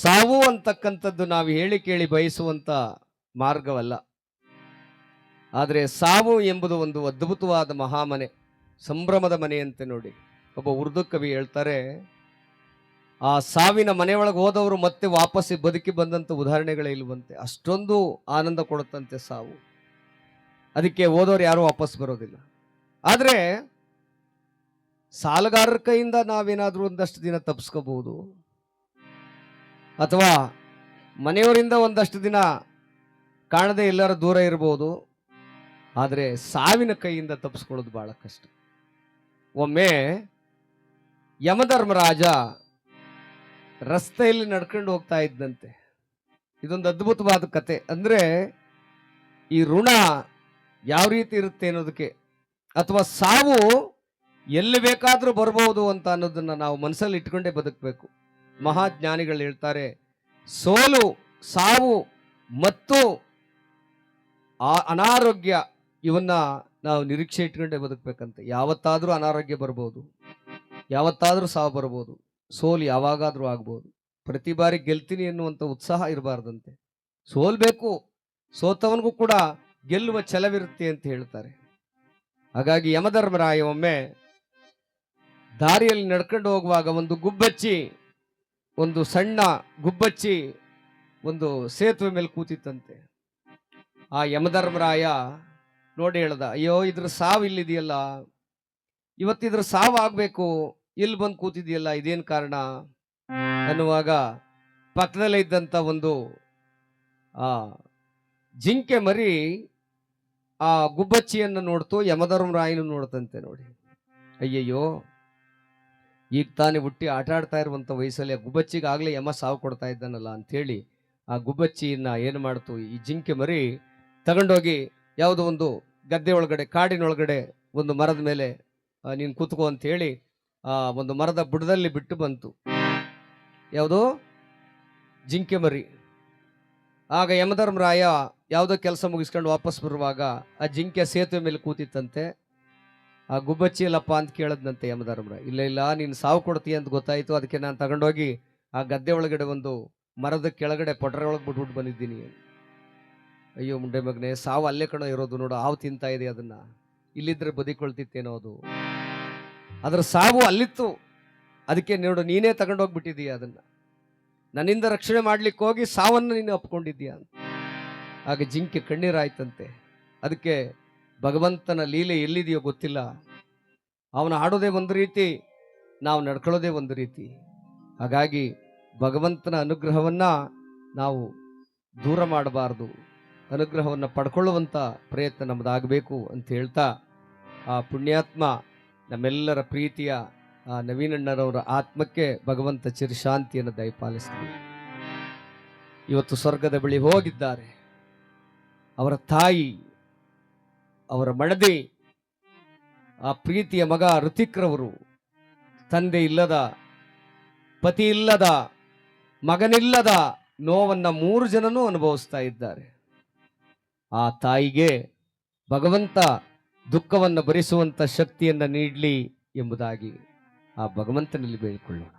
ಸಾವು ಅಂತಕ್ಕಂಥದ್ದು ನಾವು ಹೇಳಿ ಕೇಳಿ ಬಯಸುವಂಥ ಮಾರ್ಗವಲ್ಲ. ಆದರೆ ಸಾವು ಎಂಬುದು ಒಂದು ಅದ್ಭುತವಾದ ಮಹಾಮನೆ, ಸಂಭ್ರಮದ ಮನೆಯಂತೆ ನೋಡಿ. ಒಬ್ಬ ಉರ್ದು ಕವಿ ಹೇಳ್ತಾರೆ, ಆ ಸಾವಿನ ಮನೆಯೊಳಗೆ ಹೋದವರು ಮತ್ತೆ ವಾಪಸ್ ಬದುಕಿ ಬಂದಂಥ ಉದಾಹರಣೆಗಳೇ ಇಲ್ವಂತೆ ಅಷ್ಟೊಂದು ಆನಂದ ಕೊಡುತ್ತಂತೆ ಸಾವು. ಅದಕ್ಕೆ ಓದೋರು ಯಾರು ವಾಪಸ್ ಬರೋದಿಲ್ಲ. ಆದರೆ ಸಾಲಗಾರರ ಕೈಯಿಂದ ನಾವೇನಾದರೂ ಒಂದಷ್ಟು ದಿನ ತಪ್ಪಿಸ್ಕೋಬಹುದು ಅಥವಾ ಮನೆಯವರಿಂದ ಒಂದಷ್ಟು ದಿನ ಕಾಣದೆ ಎಲ್ಲರ ದೂರ ಇರಬಹುದು, ಆದರೆ ಸಾವಿನ ಕೈಯಿಂದ ತಪ್ಪಿಸ್ಕೊಳ್ಳೋದು ಬಹಳ ಕಷ್ಟ. ಒಮ್ಮೆ ಯಮಧರ್ಮರಾಜ ರಸ್ತೆಯಲ್ಲಿ ನಡ್ಕೊಂಡು ಹೋಗ್ತಾ ಇದ್ದಂತೆ. ಇದೊಂದು ಅದ್ಭುತವಾದ ಕತೆ. ಅಂದರೆ ಈ ಋಣ ಯಾವ ರೀತಿ ಇರುತ್ತೆ ಅನ್ನೋದಕ್ಕೆ, ಅಥವಾ ಸಾವು ಎಲ್ಲಿ ಬೇಕಾದರೂ ಬರ್ಬೋದು ಅಂತ ಅನ್ನೋದನ್ನು ನಾವು ಮನಸ್ಸಲ್ಲಿ ಇಟ್ಕೊಂಡೇ ಬದುಕಬೇಕು. ಮಹಾಜ್ಞಾನಿಗಳು ಹೇಳ್ತಾರೆ, ಸೋಲು, ಸಾವು, ಮತ್ತು ಆ ಅನಾರೋಗ್ಯ, ಇವನ್ನ ನಾವು ನಿರೀಕ್ಷೆ ಇಟ್ಕೊಂಡೇ ಬದುಕಬೇಕಂತೆ. ಯಾವತ್ತಾದರೂ ಅನಾರೋಗ್ಯ ಬರ್ಬೋದು, ಯಾವತ್ತಾದರೂ ಸಾವು ಬರ್ಬೋದು, ಸೋಲು ಯಾವಾಗಾದರೂ ಆಗ್ಬೋದು. ಪ್ರತಿ ಬಾರಿ ಗೆಲ್ತೀನಿ ಎನ್ನುವಂಥ ಉತ್ಸಾಹ ಇರಬಾರ್ದಂತೆ. ಸೋಲ್ಬೇಕು ಸೋತವನಿಗೂ ಕೂಡ ಗೆಲ್ಲುವ ಛಲವಿರುತ್ತೆ ಅಂತ ಹೇಳ್ತಾರೆ. ಹಾಗಾಗಿ ಯಮಧರ್ಮರಾಯ ಒಮ್ಮೆ ದಾರಿಯಲ್ಲಿ ನಡ್ಕೊಂಡು ಹೋಗುವಾಗ ಒಂದು ಗುಬ್ಬಚ್ಚಿ ಒಂದು ಸಣ್ಣ ಗುಬ್ಬಚ್ಚಿ ಒಂದು ಸೇತುವೆ ಮೇಲೆ ಕೂತಿತ್ತಂತೆ. ಆ ಯಮಧರ್ಮರಾಯ ನೋಡಿ ಹೇಳ್ದ, ಅಯ್ಯೋ, ಇದ್ರ ಸಾವು ಇಲ್ಲಿದೆಯಲ್ಲ? ಇವತ್ತಿದ್ರ ಸಾವು ಆಗ್ಬೇಕು. ಇಲ್ಲಿ ಬಂದು ಕೂತಿದೆಯಲ್ಲ, ಇದೇನು ಕಾರಣ? ಅನ್ನುವಾಗ ಪಕ್ಕದಲ್ಲೇ ಇದ್ದಂತ ಒಂದು, ಆ, ಜಿಂಕೆ ಮರಿ ಆ ಗುಬ್ಬಚ್ಚಿಯನ್ನು ನೋಡ್ತು ಯಮಧರ್ಮರಾಯನು ನೋಡ್ತಂತೆ ನೋಡಿ. ಅಯ್ಯಯ್ಯೋ ಈಗ ತಾನೇ ಹುಟ್ಟಿ ಆಟ ಆಡ್ತಾ ಇರುವಂಥ ವಯಸ್ಸಲ್ಲಿ ಆ ಗುಬ್ಬಚ್ಚಿಗೆ ಆಗ್ಲೇ ಯಮ ಸಾವು ಕೊಡ್ತಾ ಇದ್ದಾನಲ್ಲ ಅಂಥೇಳಿ ಆ ಗುಬ್ಬಚ್ಚಿಯನ್ನ ಏನು ಮಾಡ್ತು? ಈ ಜಿಂಕೆ ಮರಿ ತಗೊಂಡೋಗಿ ಯಾವುದೋ ಒಂದು ಗದ್ದೆ ಒಳಗಡೆ, ಕಾಡಿನೊಳಗಡೆ ಒಂದು ಮರದ ಮೇಲೆ ನೀನು ಕೂತ್ಕೋ ಅಂಥೇಳಿ ಆ ಒಂದು ಮರದ ಬುಡದಲ್ಲಿ ಬಿಟ್ಟು ಬಂತು. ಯಾವುದೋ? ಜಿಂಕೆ ಮರಿ. ಆಗ ಯಮಧರ್ಮರಾಯ ಯಾವುದೋ ಕೆಲಸ ಮುಗಿಸ್ಕೊಂಡು ವಾಪಸ್ ಬರುವಾಗ ಆ ಜಿಂಕೆ ಸೇತುವೆ ಮೇಲೆ ಕೂತಿತ್ತಂತೆ. ಆ ಗುಬ್ಬಚ್ಚಿ ಇಲ್ಲಪ್ಪ ಅಂತ ಕೇಳದ್ನಂತೆ ಯಮಧರ್ಮರ ಇಲ್ಲ ಇಲ್ಲ, ನೀನು ಸಾವು ಕೊಡ್ತೀಯ ಅಂತ ಗೊತ್ತಾಯಿತು, ಅದಕ್ಕೆ ನಾನು ತಗೊಂಡೋಗಿ ಆ ಗದ್ದೆ ಒಳಗಡೆ ಒಂದು ಮರದ ಕೆಳಗಡೆ ಪೊಟರೆ ಒಳಗೆ ಬಿಟ್ಬಿಟ್ಟು ಬಂದಿದ್ದೀನಿ. ಅಯ್ಯೋ ಮುಂಡೆ ಮಗನೆ, ಸಾವು ಅಲ್ಲೇ ಕಣ ಇರೋದು ನೋಡು, ಹಾವು ತಿಂತಾ ಇದೆ ಅದನ್ನ. ಇಲ್ಲಿದ್ರೆ ಬದಿಕೊಳ್ತಿತ್ತೇನೋ ಅದು. ಅದರ ಸಾವು ಅಲ್ಲಿತ್ತು. ಅದಕ್ಕೆ ನೋಡು, ನೀನೇ ತಗೊಂಡೋಗ್ಬಿಟ್ಟಿದೀಯ ಅದನ್ನ. ನನ್ನಿಂದ ರಕ್ಷಣೆ ಮಾಡ್ಲಿಕ್ಕೆ ಹೋಗಿ ಸಾವನ್ನು ನೀನು ಅಪ್ಕೊಂಡಿದ್ದೀಯ ಅಂತ. ಆಗ ಜಿಂಕೆ ಕಣ್ಣೀರಾಯ್ತಂತೆ ಅದಕ್ಕೆ ಭಗವಂತನ ಲೀಲೆ ಎಲ್ಲಿದೆಯೋ ಗೊತ್ತಿಲ್ಲ. ಅವನು ಆಡೋದೇ ಒಂದು ರೀತಿ, ನಾವು ನಡ್ಕೊಳ್ಳೋದೇ ಒಂದು ರೀತಿ. ಹಾಗಾಗಿ ಭಗವಂತನ ಅನುಗ್ರಹವನ್ನು ನಾವು ದೂರ ಮಾಡಬಾರದು. ಅನುಗ್ರಹವನ್ನು ಪಡ್ಕೊಳ್ಳುವಂಥ ಪ್ರಯತ್ನ ನಮ್ಮದಾಗಬೇಕು ಅಂತ ಹೇಳ್ತಾ, ಆ ಪುಣ್ಯಾತ್ಮ ನಮ್ಮೆಲ್ಲರ ಪ್ರೀತಿಯ, ಆ ನವೀನಣ್ಣರವರ ಆತ್ಮಕ್ಕೆ ಭಗವಂತ ಚಿರಶಾಂತಿಯನ್ನು ದಯಪಾಲಿಸ್ತೀವಿ ಇವತ್ತು ಸ್ವರ್ಗದ ಬಳಿ ಹೋಗಿದ್ದಾರೆ. ಅವರ ತಾಯಿ ಅವರ ಮಡದಿ, ಆ ಪ್ರೀತಿಯ ಮಗ ಋತಿಕ್ರವರು, ತಂದೆ ಇಲ್ಲದ, ಪತಿ ಇಲ್ಲದ, ಮಗನಿಲ್ಲದ ನೋವನ್ನು ಮೂರು ಜನನೂ ಅನುಭವಿಸ್ತಾ ಇದ್ದಾರೆ. ಆ ತಾಯಿಗೆ ಭಗವಂತ ದುಃಖವನ್ನು ಭರಿಸುವಂಥ ಶಕ್ತಿಯನ್ನ ನೀಡಲಿ ಎಂಬುದಾಗಿ ಆ ಭಗವಂತನಲ್ಲಿ ಬೇಡಿಕೊಳ್ಳೋಣ.